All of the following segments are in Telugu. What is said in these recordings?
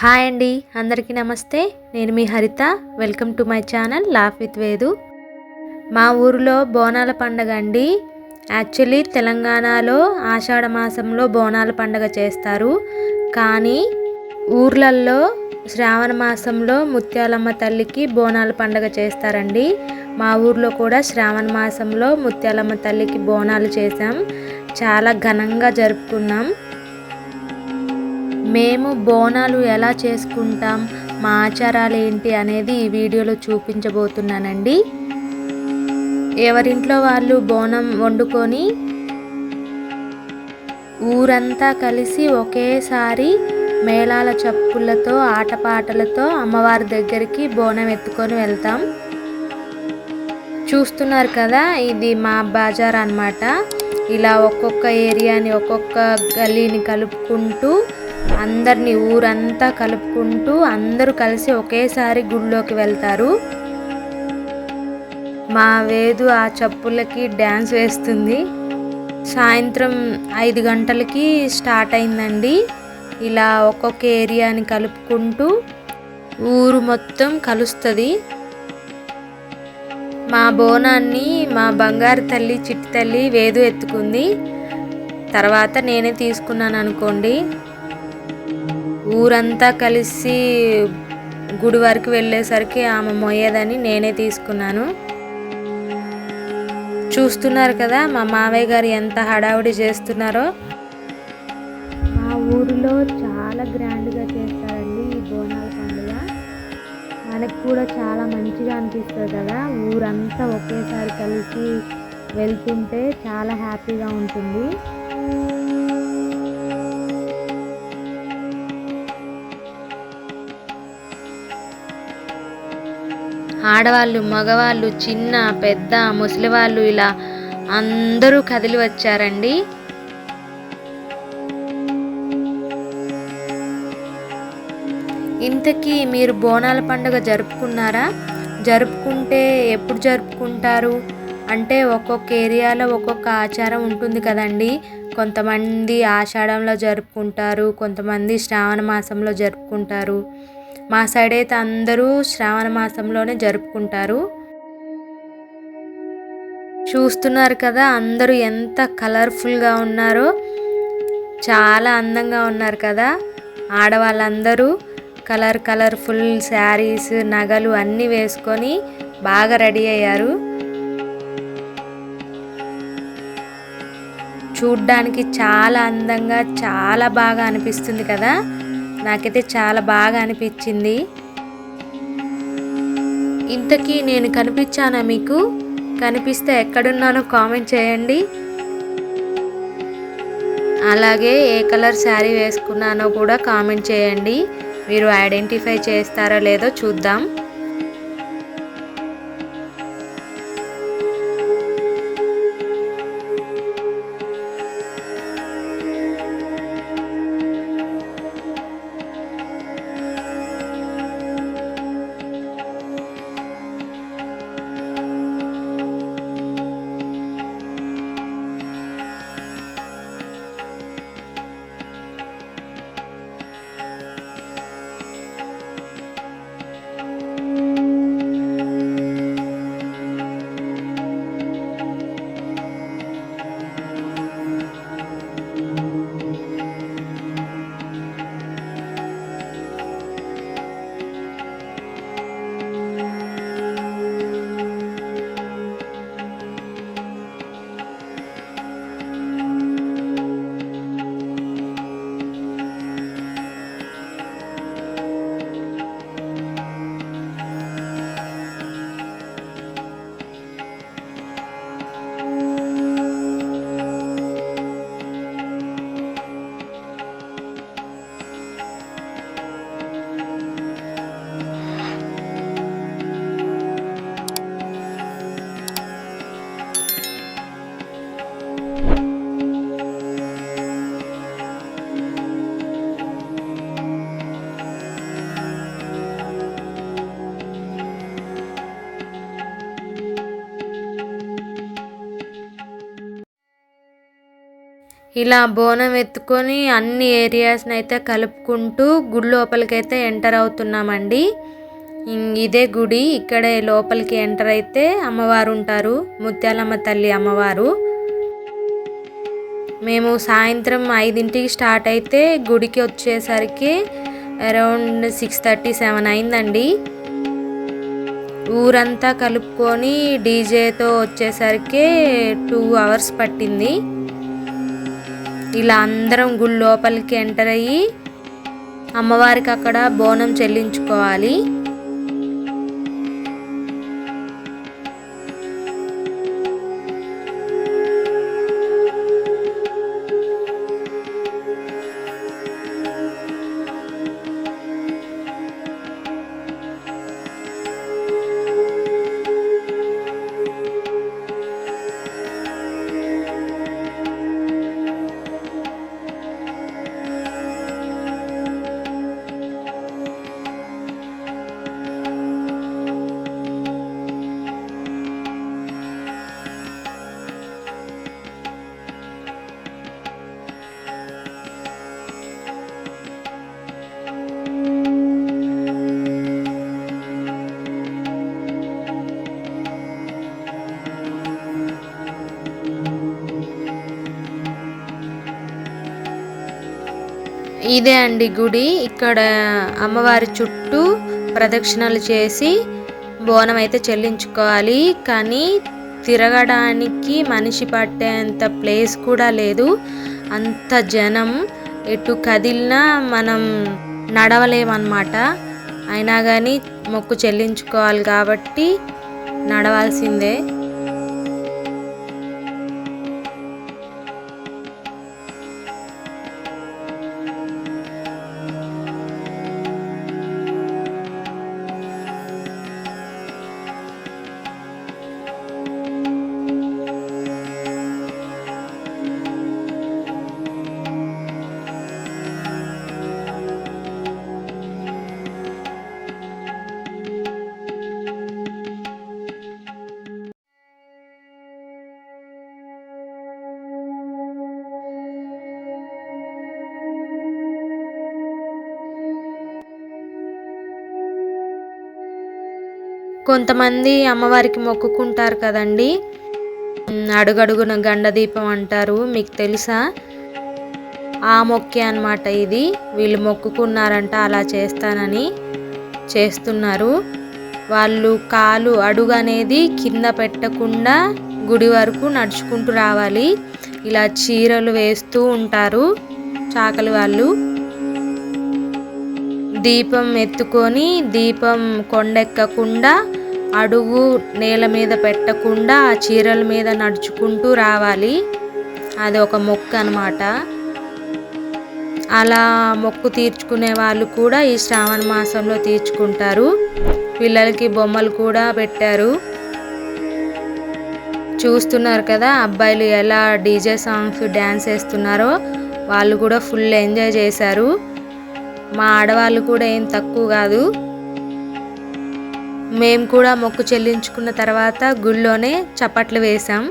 హాయ్ అండి అందరికీ నమస్తే. నేను మీ Haritha. Welcome to my channel laugh with Vedu మా ఊరిలో బోనాల పండగ అండి. యాక్చువల్లీ తెలంగాణలో ఆషాఢ మాసంలో బోనాల పండగ చేస్తారు. కానీ ఊర్లల్లో శ్రావణ మాసంలో ముత్యాలమ్మ తల్లికి బోనాల పండగ చేస్తారండి. మా ఊర్లో కూడా శ్రావణ మాసంలో ముత్యాలమ్మ తల్లికి బోనాలు చేసాం చాలా ఘనంగా జరుపుకున్నాం. మేము బోనాలు ఎలా చేసుకుంటాం మా ఆచారాలు ఏంటి అనేది ఈ వీడియోలో చూపించబోతున్నానండి. ఎవరింట్లో వాళ్ళు బోనం వండుకొని ఊరంతా కలిసి ఒకేసారి మేళాల చప్పులతో ఆటపాటలతో అమ్మవారి దగ్గరికి బోనం ఎత్తుకొని వెళ్తాం. చూస్తున్నారు కదా ఇది మా బజార్ అన్నమాట ఇలా ఒక్కొక్క ఏరియాని ఒక్కొక్క గలీని కలుపుకుంటూ అందరినీ ఊరంతా కలుపుకుంటూ అందరూ కలిసి ఒకేసారి గుడిలోకి వెళ్తారు. మా వేదు ఆ చప్పులకి డ్యాన్స్ వేస్తుంది. సాయంత్రం ఐదు గంటలకి స్టార్ట్ అయిందండి. ఇలా ఒక్కొక్క ఏరియాని కలుపుకుంటూ ఊరు మొత్తం కలుస్తుంది. మా బోనాన్ని మా బంగారు తల్లి చిట్టి తల్లి వేదు ఎత్తుకుంది. తర్వాత నేనే తీసుకున్నాను అనుకోండి. ఊరంతా కలిసి గుడి వరకు వెళ్ళేసరికి ఆమె మొయ్యదని నేనే తీసుకున్నాను. చూస్తున్నారు కదా మా మావయ్య గారు ఎంత హడావుడి చేస్తున్నారో. మా ఊరిలో చాలా గ్రాండ్గా చేస్తారండి ఈ బోనాల పండుగ. మనకు కూడా చాలా మంచిగా అనిపిస్తుంది కదా ఊరంతా ఒకేసారి కలిసి వెళ్తుంటే చాలా హ్యాపీగా ఉంటుంది. ఆడవాళ్ళు మగవాళ్ళు చిన్న పెద్ద ముసలివాళ్ళు ఇలా అందరూ కదిలి వచ్చారండి. ఇంతకీ మీరు బోనాల పండుగ జరుపుకున్నారా? జరుపుకుంటే ఎప్పుడు జరుపుకుంటారు? అంటే ఒక్కొక్క ఏరియాలో ఒక్కొక్క ఆచారం ఉంటుంది కదండి. కొంతమంది ఆషాఢంలో జరుపుకుంటారు కొంతమంది శ్రావణ మాసంలో జరుపుకుంటారు. మా సైడ్ అయితే అందరూ శ్రావణ మాసంలోనే జరుపుకుంటారు. చూస్తున్నారు కదా అందరూ ఎంత కలర్ఫుల్గా ఉన్నారో చాలా అందంగా ఉన్నారు కదా. ఆడవాళ్ళందరూ కలర్ కలర్ఫుల్ శారీస్ నగలు అన్నీ వేసుకొని బాగా రెడీ అయ్యారు. చూడ్డానికి చాలా అందంగా చాలా బాగా అనిపిస్తుంది కదా. నాకైతే చాలా బాగా అనిపించింది. ఇంతకీ నేను కనిపించానా మీకు? కనిపిస్తే ఎక్కడున్నానో కామెంట్ చేయండి. అలాగే ఏ కలర్ శారీ వేసుకున్నానో కూడా కామెంట్ చేయండి. మీరు ఐడెంటిఫై చేస్తారో లేదో చూద్దాం. ఇలా బోనం ఎత్తుకొని అన్ని ఏరియాస్ని అయితే కలుపుకుంటూ గుడి లోపలికైతే ఎంటర్ అవుతున్నామండి. ఇదే గుడి. ఇక్కడే లోపలికి ఎంటర్ అయితే అమ్మవారు ఉంటారు. ముత్యాలమ్మ తల్లి అమ్మవారు. మేము సాయంత్రం ఐదింటికి స్టార్ట్ అయితే గుడికి వచ్చేసరికి అరౌండ్ సిక్స్ థర్టీ సెవెన్ అయిందండి. ఊరంతా కలుపుకొని డీజేతో వచ్చేసరికి టూ అవర్స్ పట్టింది. ఇలా అందరం గుడి లోపలికి ఎంటర్ అయ్యి అమ్మవారికి అక్కడ బోనం చెల్లించుకోవాలి. ఇదే అండి గుడి. ఇక్కడ అమ్మవారి చుట్టూ ప్రదక్షిణలు చేసి బోనం అయితే చెల్లించుకోవాలి. కానీ తిరగడానికి మనిషి పట్టేంత ప్లేస్ కూడా లేదు. అంత జనం. ఎటు కదిలినా మనం నడవలేమన్నమాట. అయినా కానీ మొక్కు చెల్లించుకోవాలి కాబట్టి నడవాల్సిందే. కొంతమంది అమ్మవారికి మొక్కుకుంటారు కదండి. అడుగడుగున గండ దీపం అంటారు మీకు తెలుసా? ఆ మొక్కే అన్నమాట ఇది. వీళ్ళు మొక్కుకున్నారంట అలా చేస్తానని చేస్తున్నారు. వాళ్ళు కాలు అడుగు అనేది కింద పెట్టకుండా గుడి వరకు నడుచుకుంటూ రావాలి. ఇలా చీరలు వేస్తూ ఉంటారు చాకలి వాళ్ళు. దీపం ఎత్తుకొని దీపం కొండెక్కకుండా అడుగు నేల మీద పెట్టకుండా ఆ చీరల మీద నడుచుకుంటూ రావాలి. అది ఒక మొక్కు అన్నమాట. అలా మొక్కు తీర్చుకునే వాళ్ళు కూడా ఈ శ్రావణ మాసంలో తీర్చుకుంటారు. పిల్లలకి బొమ్మలు కూడా పెట్టారు. చూస్తున్నారు కదా అబ్బాయిలు ఎలా డీజే సాంగ్స్ డ్యాన్స్ వేస్తున్నారో. వాళ్ళు కూడా ఫుల్ ఎంజాయ్ చేశారు. మా ఆడవాళ్ళు కూడా ఏం తక్కువ కాదు. మేము కూడా మొక్కు చెల్లించుకున్న తర్వాత గుళ్ళోనే చప్పట్లు వేశాం.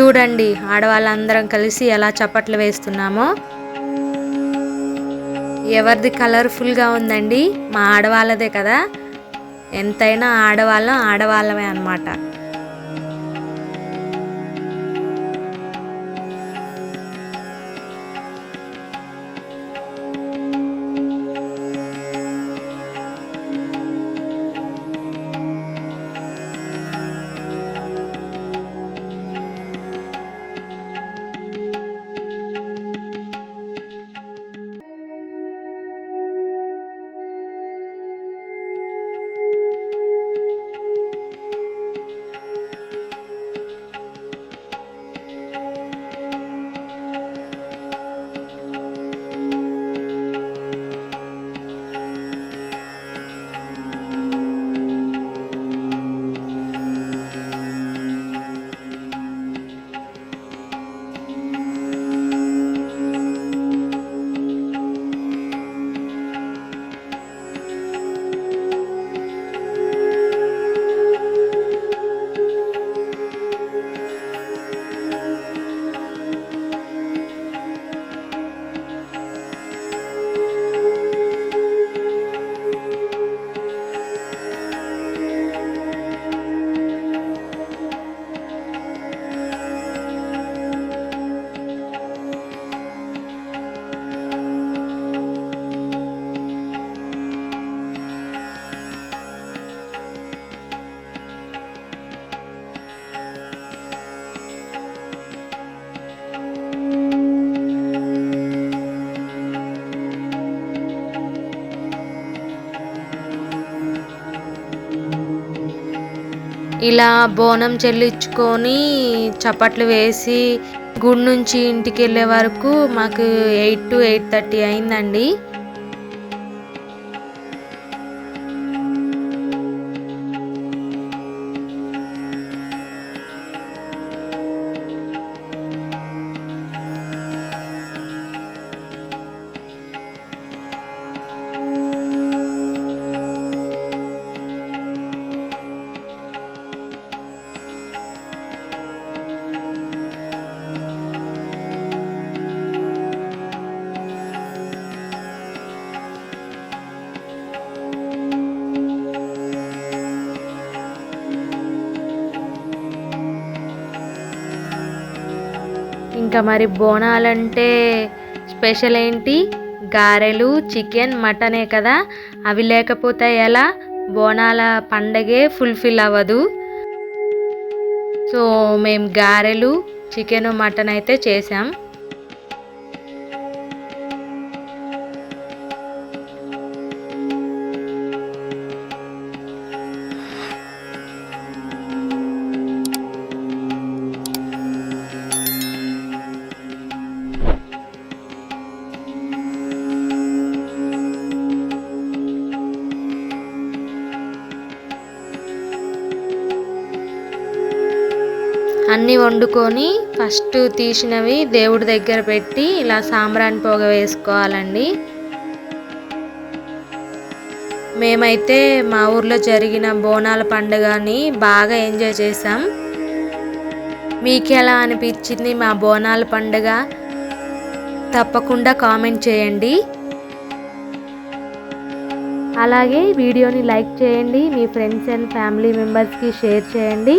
చూడండి ఆడవాళ్ళందరం కలిసి ఎలా చప్పట్లు వేస్తున్నామో. ఎవరిది కలర్ఫుల్గా ఉందండి? మా ఆడవాళ్ళదే కదా? ఎంతైనా ఆడవాళ్ళం ఆడవాళ్ళమే అన్నమాట. ఇలా బోనం చెల్లించుకొని చప్పట్లు వేసి గుడి నుంచి ఇంటికి వెళ్ళే వరకు మాకు ఎయిట్ టు ఎయిట్ థర్టీ అయిందండి. ఇంకా మరి బోనాలంటే స్పెషల్ ఏంటి? గారెలు చికెన్ మటనే కదా? అవి లేకపోతే ఎలా? బోనాల పండగే ఫుల్ఫిల్ అవ్వదు. సో మేము గారెలు చికెన్ మటన్ అయితే చేసాం అన్నీ వండుకొని ఫస్ట్ తీసినవి దేవుడి దగ్గర పెట్టి ఇలా సాంబ్రాణి పొగ వేసుకోవాలండి. మేమైతే మా ఊర్లో జరిగిన బోనాల పండుగని బాగా ఎంజాయ్ చేసాం మీకు ఎలా అనిపించింది మా బోనాల పండుగ? తప్పకుండా కామెంట్ చేయండి. అలాగే వీడియోని లైక్ చేయండి మీ ఫ్రెండ్స్ అండ్ ఫ్యామిలీ మెంబర్స్కి షేర్ చేయండి.